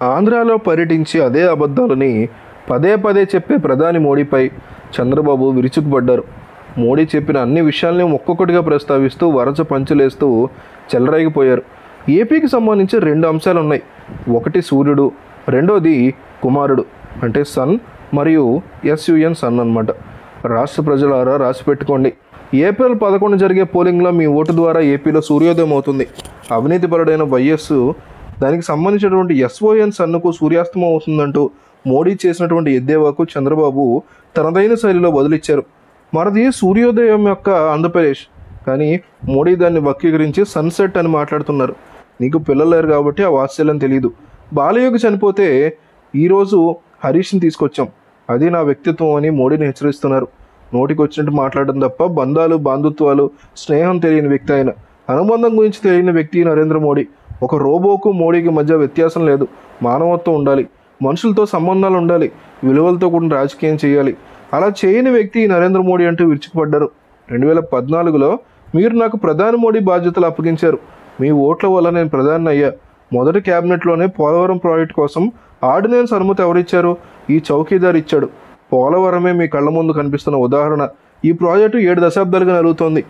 ఆంధ్రాలో పర్యటించి అదే అబద్ధాలని పదే పదే చెప్పే ప్రధాని మోడీపై చంద్రబాబు విరుచుకుపడ్డారు. మోడీ చెప్పిన అన్ని విషయాల్ని ఒక్కొక్కటిగా ప్రస్తావిస్తూ వరచ పంచులేస్తూ చెలరేగిపోయారు. ఏపీకి సంబంధించి రెండు అంశాలు ఉన్నాయి ఒకటి సూర్యుడు రెండోది కుమారుడు అంటే సన్ మరియు ఎస్యుఎన్ సన్ అన్నమాట. రాష్ట్ర ప్రజలారా రాసి పెట్టుకోండి. ఏప్రిల్ పదకొండు జరిగే పోలింగ్లో మీ ఓటు ద్వారా ఏపీలో సూర్యోదయం అవుతుంది. అవినీతిపరుడైన వైఎస్ దానికి సంబంధించినటువంటి ఎస్ఓఎన్ సన్నుకు సూర్యాస్తమం అవుతుందంటూ మోడీ చేసినటువంటి ఎద్దేవాకు చంద్రబాబు తనదైన శైలిలో బదులిచ్చారు. మనది సూర్యోదయం యొక్క ఆంధ్రప్రదేశ్ కానీ మోడీ దాన్ని వక్రీకరించి సన్సెట్ అని మాట్లాడుతున్నారు. నీకు పిల్లలు లేరు కాబట్టి ఆ వాత్సల్యం తెలియదు బాలయోగి చనిపోతే ఈరోజు హరీష్ని తీసుకొచ్చాం. అది నా వ్యక్తిత్వం అని మోడీని హెచ్చరిస్తున్నారు. నోటికి వచ్చినట్టు మాట్లాడడం తప్ప బంధాలు బాంధుత్వాలు స్నేహం తెలియని వ్యక్తి ఆయన. అనుబంధం గురించి తెలియని వ్యక్తి నరేంద్ర మోడీ. ఒక రోబోకు మోడీకి మధ్య వ్యత్యాసం లేదు. మానవత్వం ఉండాలి. మనుషులతో సంబంధాలు ఉండాలి. విలువలతో కూడిన రాజకీయం చేయాలి. అలా చేయని వ్యక్తి నరేంద్ర మోడీ అంటూ విరుచుకుపడ్డారు. రెండు వేల పద్నాలుగులో మీరు నాకు ప్రధాని మోడీ బాధ్యతలు అప్పగించారు. మీ ఓట్ల వల్ల నేను ప్రధాని అయ్యా. మొదటి క్యాబినెట్లోనే పోలవరం ప్రాజెక్ట్ కోసం ఆర్డినెన్స్ అనుమతి ఎవరిచ్చారు? ఈ చౌకీదార్ ఇచ్చాడు. పోలవరమే మీ కళ్ళ ముందు కనిపిస్తున్న ఉదాహరణ. ఈ ప్రాజెక్టు ఏడు దశాబ్దాలుగా నలుగుతోంది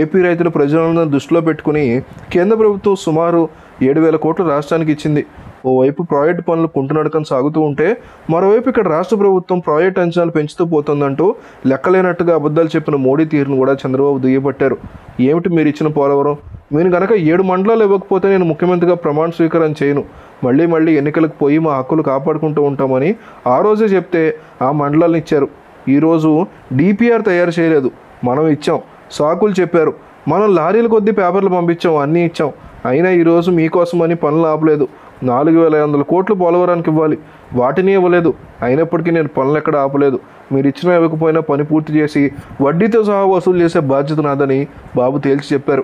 ఏపీ రైతుల ప్రజలను దృష్టిలో పెట్టుకుని కేంద్ర ప్రభుత్వం సుమారు ఏడు వేల కోట్లు రాష్ట్రానికి ఇచ్చింది. ఓవైపు ప్రాజెక్టు పనులు కుంటునడకం సాగుతూ ఉంటే మరోవైపు ఇక్కడ రాష్ట్ర ప్రభుత్వం ప్రాజెక్ట్ అంచనాలు పెంచుతూ పోతుందంటూ లెక్కలేనట్టుగా అబద్ధాలు చెప్పిన మోడీ తీరును కూడా చంద్రబాబు దుయ్యబట్టారు. ఏమిటి మీరు ఇచ్చిన పోలవరం? నేను గనక ఏడు మండలాలు ఇవ్వకపోతే నేను ముఖ్యమంత్రిగా ప్రమాణ స్వీకారం చేయను. మళ్ళీ మళ్ళీ ఎన్నికలకు పోయి మా హక్కులు కాపాడుకుంటూ ఉంటామని ఆ రోజే చెప్తే ఆ మండలాలను ఇచ్చారు. ఈరోజు డిపిఆర్ తయారు చేయలేదు. మనం ఇచ్చాం. సాకులు చెప్పారు. మనం లారీల కొద్దీ పేపర్లు పంపించాం అన్నీ ఇచ్చాం. అయినా ఈరోజు మీకోసమని పనులు ఆపలేదు. నాలుగు వేల ఐదు వందల కోట్లు పోలవరానికి ఇవ్వాలి. వాటిని ఇవ్వలేదు. అయినప్పటికీ నేను పనులు ఎక్కడ ఆపలేదు. మీరు ఇచ్చిన ఇవ్వకపోయినా పని పూర్తి చేసి వడ్డీతో సహా వసూలు చేసే బాధ్యత నాదని బాబు తేల్చి చెప్పారు.